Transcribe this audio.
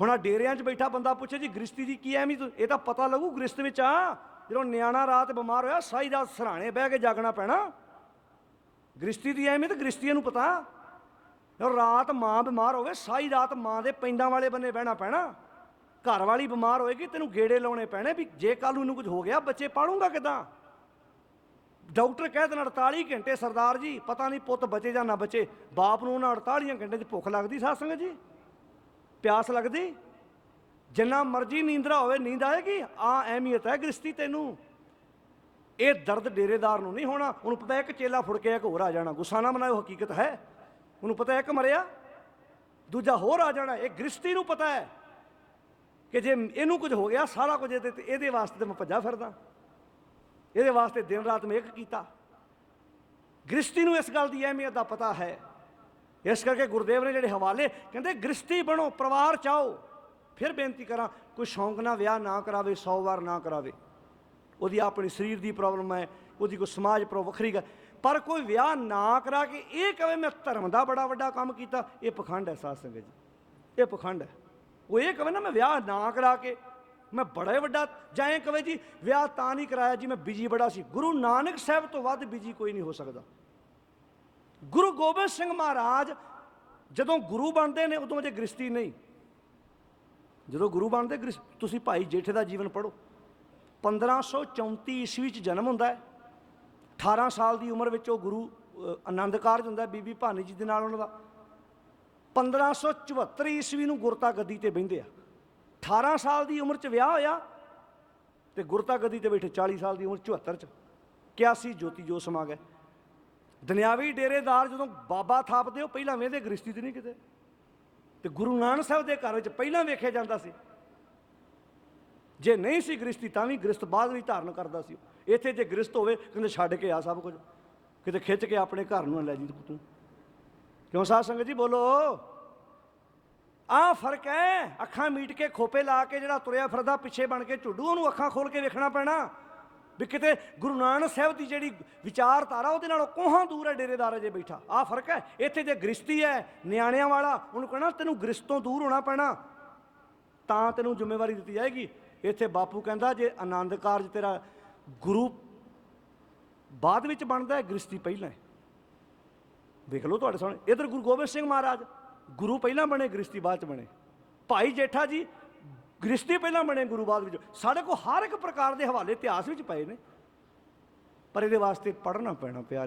ਹੁਣ ਆ ਡੇਰਿਆਂ 'ਚ ਬੈਠਾ ਬੰਦਾ ਪੁੱਛੇ ਜੀ ਗ੍ਰਸਤੀ ਦੀ ਕੀ ਐਵੇਂ ਇਹ ਤਾਂ ਪਤਾ ਲੱਗੂ ਗ੍ਰਸਤ ਵਿੱਚ ਆ। ਜਦੋਂ ਨਿਆਣਾ ਰਾਤ ਬਿਮਾਰ ਹੋਇਆ ਸਾਈ ਰਾਤ ਸਰਾਣੇ ਬਹਿ ਕੇ ਜਾਗਣਾ ਪੈਣਾ। ਗ੍ਰਸਤੀ ਦੀ ਐਵੇਂ ਤਾਂ ਗ੍ਰਸਤੀਆਂ ਨੂੰ ਪਤਾ। ਰਾਤ ਮਾਂ ਬਿਮਾਰ ਹੋਵੇ ਸਾਈ ਰਾਤ ਮਾਂ ਦੇ ਪੈਂਡਾਂ ਵਾਲੇ ਬੰਨੇ ਬਹਿਣਾ ਪੈਣਾ। ਘਰ ਵਾਲੀ ਬਿਮਾਰ ਹੋਏਗੀ, ਤੈਨੂੰ ਗੇੜੇ ਲਾਉਣੇ ਪੈਣੇ ਵੀ ਜੇ ਕੱਲ ਨੂੰ ਇਹਨੂੰ ਕੁਝ ਹੋ ਗਿਆ, ਬੱਚੇ ਪਾਲੂਗਾ ਕਿਦਾਂ? ਡਾਕਟਰ ਕਹਿ ਦੇਣ 48 ਘੰਟੇ ਸਰਦਾਰ ਜੀ, ਪਤਾ ਨਹੀਂ ਪੁੱਤ ਬਚੇ ਜਾਂ ਨਾ ਬਚੇ, ਬਾਪ ਨੂੰ ਉਹਨਾਂ 48 ਘੰਟੇ 'ਚ ਭੁੱਖ ਲੱਗਦੀ, ਸਾਧ ਜੀ। ਪਿਆਸ ਲੱਗਦੀ? ਜਿੰਨਾ ਮਰਜ਼ੀ ਨੀਂਦਰਾ ਹੋਵੇ, ਨੀਂਦ ਆਏਗੀ? ਆ ਅਹਿਮੀਅਤ ਹੈ ਗ੍ਰਸਤੀ ਤੈਨੂੰ। ਇਹ ਦਰਦ ਡੇਰੇਦਾਰ ਨੂੰ ਨਹੀਂ ਹੋਣਾ। ਉਹਨੂੰ ਪਤਾ ਇੱਕ ਚੇਲਾ ਫੁੜ ਕੇ ਇੱਕ ਹੋਰ ਆ ਜਾਣਾ। ਗੁੱਸਾ ਨਾ ਮਨਾਓ ਹਕੀਕਤ ਹੈ। ਉਹਨੂੰ ਪਤਾ ਇੱਕ ਮਰਿਆ, ਦੂਜਾ ਹੋਰ ਆ ਜਾਣਾ। ਇਹ ਗ੍ਰਸਤੀ ਨੂੰ ਪਤਾ ਹੈ ਕਿ ਜੇ ਇਹਨੂੰ ਕੁਝ ਹੋ ਗਿਆ ਸਾਰਾ ਕੁਝ ਇਹਦੇ ਤੇ ਇਹਦੇ ਵਾਸਤੇ ਤਾਂ ਮੈਂ ਭੱਜਾ ਫਿਰਦਾ। ਇਹਦੇ ਵਾਸਤੇ ਦਿਨ ਰਾਤ ਮੈਂ ਇੱਕ ਕੀਤਾ। ਗ੍ਰਸਤੀ ਨੂੰ ਇਸ ਗੱਲ ਦੀ ਅਹਿਮੀਅਤ ਦਾ ਪਤਾ ਹੈ। ਇਸ ਕਰਕੇ ਗੁਰਦੇਵ ਨੇ ਜਿਹੜੇ ਹਵਾਲੇ ਕਹਿੰਦੇ ਗ੍ਰਸਤੀ ਬਣੋ, ਪਰਿਵਾਰ ਚਾਓ। ਫਿਰ ਬੇਨਤੀ ਕਰਾਂ, ਕੋਈ ਸ਼ੌਂਕ ਨਾਲ ਵਿਆਹ ਨਾ ਕਰਾਵੇ 100 ਵਾਰ ਨਾ ਕਰਾਵੇ। ਉਹਦੀ ਆਪਣੀ ਸਰੀਰ ਦੀ ਪ੍ਰੋਬਲਮ ਹੈ, ਉਹਦੀ ਕੋਈ ਸਮਾਜ ਪ੍ਰੋ ਵੱਖਰੀ ਗੱਲ। ਪਰ ਕੋਈ ਵਿਆਹ ਨਾ ਕਰਾ ਕੇ ਇਹ ਕਵੇ, ਮੈਂ ਧਰਮ ਦਾ ਬੜਾ ਵੱਡਾ ਕੰਮ ਕੀਤਾ। ਇਹ ਪਖੰਡ ਹੈ ਸਾਧ ਸੰਗਤ ਜੀ। ਇਹ ਪਖੰਡ ਹੈ। ਉਹ ਇਹ ਕਵੇ ਨਾ, ਮੈਂ ਵਿਆਹ ਨਾ ਕਰਾ ਕੇ, ਮੈਂ ਬੜਾ ਹੀ ਵੱਡਾ ਜਾਂ ਇਹ ਕਵੇ ਜੀ, ਵਿਆਹ ਤਾਂ ਨਹੀਂ ਕਰਾਇਆ ਜੀ, ਮੈਂ ਬਿਜ਼ੀ ਬੜਾ ਸੀ। ਗੁਰੂ ਨਾਨਕ ਸਾਹਿਬ ਤੋਂ ਵੱਧ ਬਿਜ਼ੀ ਕੋਈ ਨਹੀਂ ਹੋ ਸਕਦਾ। ਗੁਰੂ ਗੋਬਿੰਦ ਸਿੰਘ ਮਹਾਰਾਜ ਜਦੋਂ ਗੁਰੂ ਬਣਦੇ ਨੇ, ਉਦੋਂ ਅਜੇ ਗ੍ਰਸਤੀ ਨਹੀਂ। ਜਦੋਂ ਗੁਰੂ ਬਣਦੇ ਗ੍ਰਸ- ਤੁਸੀਂ ਭਾਈ ਜੇਠੇ ਦਾ ਜੀਵਨ ਪੜ੍ਹੋ। 1534 ਈਸਵੀ ਚ ਜਨਮ ਹੁੰਦਾ ਹੈ। 18 ਸਾਲ ਦੀ ਉਮਰ ਵਿੱਚ ਉਹ ਗੁਰੂ ਆਨੰਦ ਕਾਰਜ ਹੁੰਦਾ ਬੀਬੀ ਭਾਨੀ ਜੀ ਦੇ ਨਾਲ ਉਹਨਾਂ ਦਾ। 1574 ਈਸਵੀ ਨੂੰ ਗੁਰਤਾ ਗੱਦੀ ਤੇ ਬਹਿੰਦੇ ਆ। 18 ਸਾਲ ਦੀ ਉਮਰ ਚ ਵਿਆਹ ਹੋਇਆ ਤੇ ਗੁਰਤਾ ਗੱਦੀ ਤੇ ਬੈਠੇ 40 ਸਾਲ ਦੀ ਉਮਰ 74 ਚ। 81 ਜੋਤੀ ਜੋਤ ਸਮਾ ਗਏ ਦੁਨਿਆਵੀ ਡੇਰੇਦਾਰ ਜਦੋਂ ਬਾਬਾ ਥਾਪਦੇ, ਉਹ ਪਹਿਲਾਂ ਵੇਂਦੇ ਗ੍ਰਸਤੀ ਤੇ ਨਹੀਂ ਕਿਤੇ। ਤੇ ਗੁਰੂ ਨਾਨਕ ਸਾਹਿਬ ਦੇ ਘਰ ਵਿੱਚ ਪਹਿਲਾਂ ਵੇਖਿਆ ਜਾਂਦਾ ਸੀ। ਜੇ ਨਹੀਂ ਸੀ ਗ੍ਰਸਤੀ ਤਾਂ ਵੀ ਗ੍ਰਸਤ ਬਾਅਦ ਵੀ ਧਾਰਨ ਕਰਦਾ ਸੀ ਇੱਥੇ ਜੇ ਗ੍ਰਸਤ ਹੋਵੇ, ਕਹਿੰਦੇ ਛੱਡ ਕੇ ਆ ਸਭ ਕੁਝ। ਕਿਤੇ ਖਿੱਚ ਕੇ ਆਪਣੇ ਘਰ ਨੂੰ ਲੈ ਜੀ ਤੂੰ ਕਿਉਂ ਸਾਧ ਸੰਗਤ ਜੀ ਬੋਲੋ? ਆ ਫ਼ਰਕ ਹੈ। ਅੱਖਾਂ ਮੀਟ ਕੇ ਖੋਪੇ ਲਾ ਕੇ ਜਿਹੜਾ ਤੁਰਿਆ ਫਿਰਦਾ, ਪਿੱਛੇ ਬਣ ਕੇ ਝੁੱਡੂ, ਉਹਨੂੰ ਅੱਖਾਂ ਖੋਲ ਕੇ ਵੇਖਣਾ ਪੈਣਾ। ਵੀ ਕਿਤੇ ਗੁਰੂ ਨਾਨਕ ਸਾਹਿਬ ਦੀ ਜਿਹੜੀ ਵਿਚਾਰਧਾਰਾ, ਉਹਦੇ ਨਾਲੋਂ ਕੋਹਾਂ ਦੂਰ ਹੈ ਡੇਰੇਦਾਰ ਅਜੇ ਬੈਠਾ? ਆ ਫ਼ਰਕ ਹੈ? ਇੱਥੇ ਜੇ ਗ੍ਰਸਤੀ ਹੈ, ਨਿਆਣਿਆਂ ਵਾਲਾ, ਉਹਨੂੰ ਕਹਿਣਾ ਤੈਨੂੰ ਗ੍ਰਸਤ ਤੋਂ ਦੂਰ ਹੋਣਾ ਪੈਣਾ। ਤਾਂ ਤੈਨੂੰ ਜ਼ਿੰਮੇਵਾਰੀ ਦਿੱਤੀ ਜਾਏਗੀ। ਇੱਥੇ ਬਾਪੂ ਕਹਿੰਦਾ, ਜੇ ਆਨੰਦ ਕਾਰਜ ਤੇਰਾ ਗੁਰੂ ਬਾਅਦ ਵਿੱਚ ਬਣਦਾ ਹੈ ਗ੍ਰਸਤੀ ਪਹਿਲਾਂ ਹੈ। ਵੇਖ ਲਓ ਤੁਹਾਡੇ ਸਾਹਮਣੇ। ਇਧਰ ਗੁਰੂ ਗੋਬਿੰਦ ਸਿੰਘ ਮਹਾਰਾਜ, ਗੁਰੂ ਪਹਿਲਾਂ ਬਣੇ ਗ੍ਰਸਤੀ ਬਾਅਦ ਚ ਬਣੇ। ਭਾਈ ਜੇਠਾ ਜੀ ਗ੍ਰਸਤੀ ਪਹਿਲਾਂ ਬਣੇ ਗੁਰੂ ਬਾਅਦ ਵਿੱਚ। ਸਾਡੇ ਕੋਲ ਹਰ ਇੱਕ ਪ੍ਰਕਾਰ ਦੇ ਹਵਾਲੇ ਇਤਿਹਾਸ ਵਿੱਚ ਪਏ ਨੇ। ਪਰ ਇਹਦੇ ਵਾਸਤੇ ਪੜ੍ਹਨਾ ਪੈਣਾ ਪਿਆਰੇ